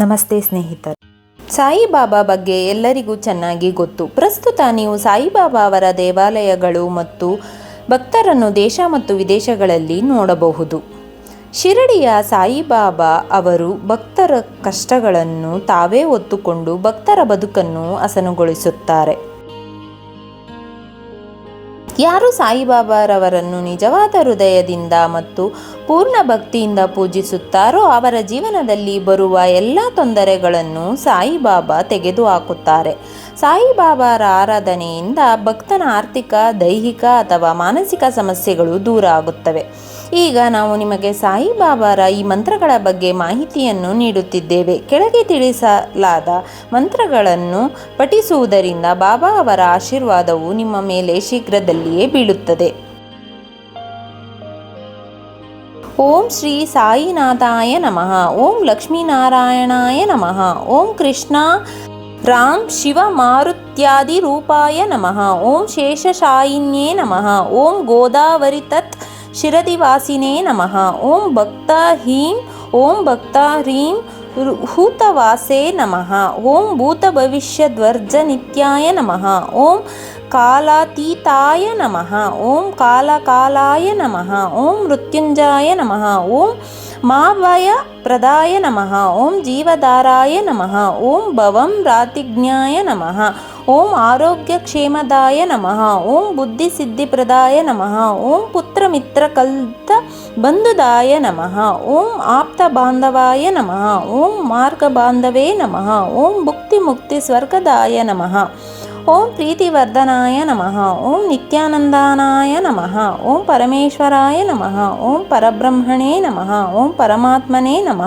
ನಮಸ್ತೆ ಸ್ನೇಹಿತರು. ಸಾಯಿಬಾಬಾ ಬಗ್ಗೆ ಎಲ್ಲರಿಗೂ ಚೆನ್ನಾಗಿ ಗೊತ್ತು. ಪ್ರಸ್ತುತ ನೀವು ಸಾಯಿಬಾಬಾ ಅವರ ದೇವಾಲಯಗಳು ಮತ್ತು ಭಕ್ತರನ್ನು ದೇಶ ಮತ್ತು ವಿದೇಶಗಳಲ್ಲಿ ನೋಡಬಹುದು. ಶಿರಡಿಯ ಸಾಯಿಬಾಬಾ ಅವರು ಭಕ್ತರ ಕಷ್ಟಗಳನ್ನು ತಾವೇ ಒತ್ತುಕೊಂಡು ಭಕ್ತರ ಬದುಕನ್ನು ಹಸನುಗೊಳಿಸುತ್ತಾರೆ. ಯಾರು ಸಾಯಿಬಾಬಾರವರನ್ನು ನಿಜವಾದ ಹೃದಯದಿಂದ ಮತ್ತು ಪೂರ್ಣ ಭಕ್ತಿಯಿಂದ ಪೂಜಿಸುತ್ತಾರೋ ಅವರ ಜೀವನದಲ್ಲಿ ಬರುವ ಎಲ್ಲ ತೊಂದರೆಗಳನ್ನು ಸಾಯಿಬಾಬಾ ತೆಗೆದುಹಾಕುತ್ತಾರೆ. ಸಾಯಿಬಾಬಾರ ಆರಾಧನೆಯಿಂದ ಭಕ್ತನ ಆರ್ಥಿಕ, ದೈಹಿಕ ಅಥವಾ ಮಾನಸಿಕ ಸಮಸ್ಯೆಗಳು ದೂರ ಆಗುತ್ತವೆ. ಈಗ ನಾವು ನಿಮಗೆ ಸಾಯಿಬಾಬಾರ ಈ ಮಂತ್ರಗಳ ಬಗ್ಗೆ ಮಾಹಿತಿಯನ್ನು ನೀಡುತ್ತಿದ್ದೇವೆ. ಕೆಳಗೆ ತಿಳಿಸಲಾದ ಮಂತ್ರಗಳನ್ನು ಪಠಿಸುವುದರಿಂದ ಬಾಬಾ ಅವರ ಆಶೀರ್ವಾದವು ನಿಮ್ಮ ಮೇಲೆ ಶೀಘ್ರದಲ್ಲಿಯೇ ಬೀಳುತ್ತದೆ. ಓಂ ಶ್ರೀ ಸಾಯಿನಾಥಾಯ ನಮಃ. ಓಂ ಲಕ್ಷ್ಮೀನಾರಾಯಣಾಯ ನಮಃ. ಓಂ ಕೃಷ್ಣ रां शिवमारुत्यादिरूपाय नमः। ॐ शेषशायिन्ये नमः। ॐ गोदावरीतत् शिरदिवासिने नमः। ॐ भक्ता ह्रीं ॐ भक्ता ह्रीं हूतवासे नमः। ॐ भूतभविष्यद्वर्जनित्याय नमः। ॐ காலாதீதாய நமஹா ஓம் காலா காலாய நமஹா ஓம் மிருத்யுஞ்சாய நமஹா ஓம் மாவய பிரதாய நமஹா ஓம் ஜீவதாராய நமஹா ஓம் பவம் ராதிஜ்ஞாய நமஹா ஓம் ஆரோக்கியக்ஷேமதாய நமஹா ஓம் புத்தி சித்திப்பிரதாய நமஹா ஓம் புத்திரமித்திரகல்த பந்துதாய நமஹா ஓம் ஆப்த பாந்தவாய நமஹா ஓம் மார்க்க பாந்தவே நமஹா ஓம் புக்தி முக்தி ஸ்வர்கதாய நமஹா ఓం ప్రీతివర్ధనాయ నమ ఓం నిత్యానందానాయ నమ ఓం పరమేశ్వరాయ నమ ఓం పరబ్రహ్మణే నమ ఓం పరమాత్మనే నమ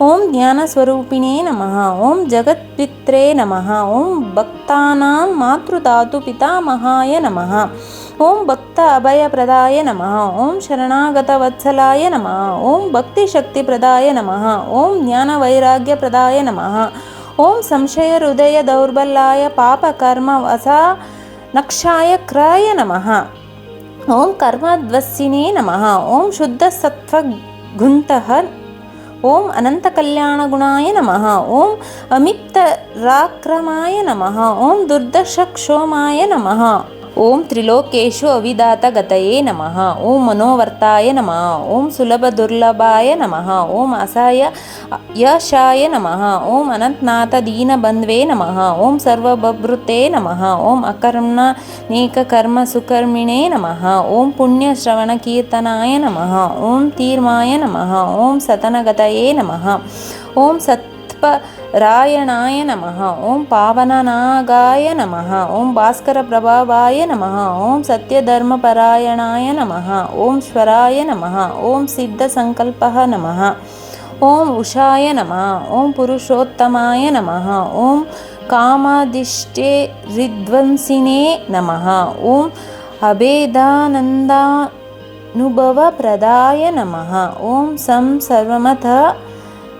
ఓం జ్ఞానస్వరూపిణే నమ ఓం జగత్పిత్రే నమ ఓం భక్తానాం మాతృధాతు పితామహాయ నమ ఓం భక్త అభయప్రదాయ నమ ఓం శరణాగతవత్సలాయ నమ ఓం భక్తిశక్తిప్రదాయ నమ ఓం జ్ఞానవైరాగ్యప్రదాయ నమ ఓం సంశయ హృదయ దౌర్బల్యాయ పాపకర్మ వసా నక్షాయ క్రాయ నమ ఓం కర్మద్వస్సినే నమ ఓం శుద్ధ సత్వ గుంత ఓం అనంతకళ్యాణగుణాయ నమ ఓం అమిప్తరాక్రమాయ నమ ఓం దుర్దశక్షోమాయ నమ ఓం త్రిలోకేశు అవిధాత గతయే నమ ఓం మనోవర్తాయ నమ ఓం సులభ దుర్లభాయ నమ ఓం అసాయ యశాయ నమ ఓం అనంతనాథ దీనబంధ్వే నమ ఓం సర్వభృతే నమ ఓం అకర్ణ నేక కర్మ సుకర్మిణే నమ ఓం పుణ్యశ్రవణ కీర్తనాయ నమ ఓం తీర్మాయ నమ ఓం సతనగతయే నమ ఓం సత్ परायणाय नमः ॐ पावननागाय नमः ॐ भास्करप्रभावाय नमः ॐ सत्यधर्मपरायणाय नमः ॐ स्वराय नमः ॐ सिद्धसङ्कल्पः नमः ॐ उषाय नमः ॐ पुरुषोत्तमाय नमः ॐ कामादिष्टे ऋध्वंसिने नमः ॐ अभेदानन्दानुभवप्रदाय नमः ॐ सं सर्वमथ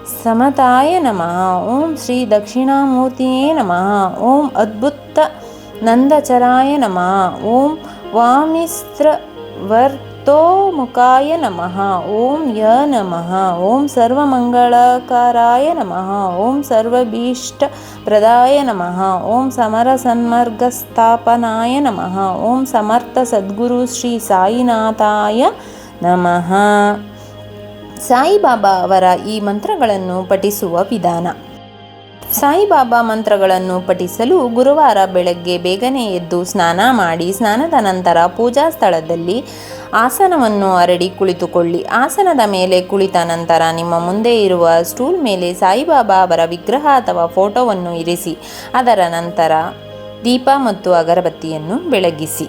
समताय नमः। ॐ श्रीदक्षिणामूर्ति नमः। ॐ अद्भुतनन्दचराय नमः। ॐ वामिस्त्रवर्तोमुखाय नमः। ॐ य नमः। ॐ सर्वमङ्गलकाराय नमः। ॐ सर्वभीष्टप्रदाय नमः। ॐ समरसन्मर्गस्थापनाय नमः। ॐ समर्थसद्गुरुश्रीसायिनाथाय नमः। ಸಾಯಿಬಾಬಾ ಅವರ ಈ ಮಂತ್ರಗಳನ್ನು ಪಠಿಸುವ ವಿಧಾನ. ಸಾಯಿಬಾಬಾ ಮಂತ್ರಗಳನ್ನು ಪಠಿಸಲು ಗುರುವಾರ ಬೆಳಗ್ಗೆ ಬೇಗನೆ ಎದ್ದು ಸ್ನಾನ ಮಾಡಿ, ಸ್ನಾನದ ನಂತರ ಪೂಜಾ ಸ್ಥಳದಲ್ಲಿ ಆಸನವನ್ನು ಅರಡಿ ಕುಳಿತುಕೊಳ್ಳಿ. ಆಸನದ ಮೇಲೆ ಕುಳಿತ ನಂತರ ನಿಮ್ಮ ಮುಂದೆ ಇರುವ ಸ್ಟೂಲ್ ಮೇಲೆ ಸಾಯಿಬಾಬಾ ಅವರ ವಿಗ್ರಹ ಅಥವಾ ಫೋಟೋವನ್ನು ಇರಿಸಿ, ಅದರ ನಂತರ ದೀಪ ಮತ್ತು ಅಗರಬತ್ತಿಯನ್ನು ಬೆಳಗಿಸಿ.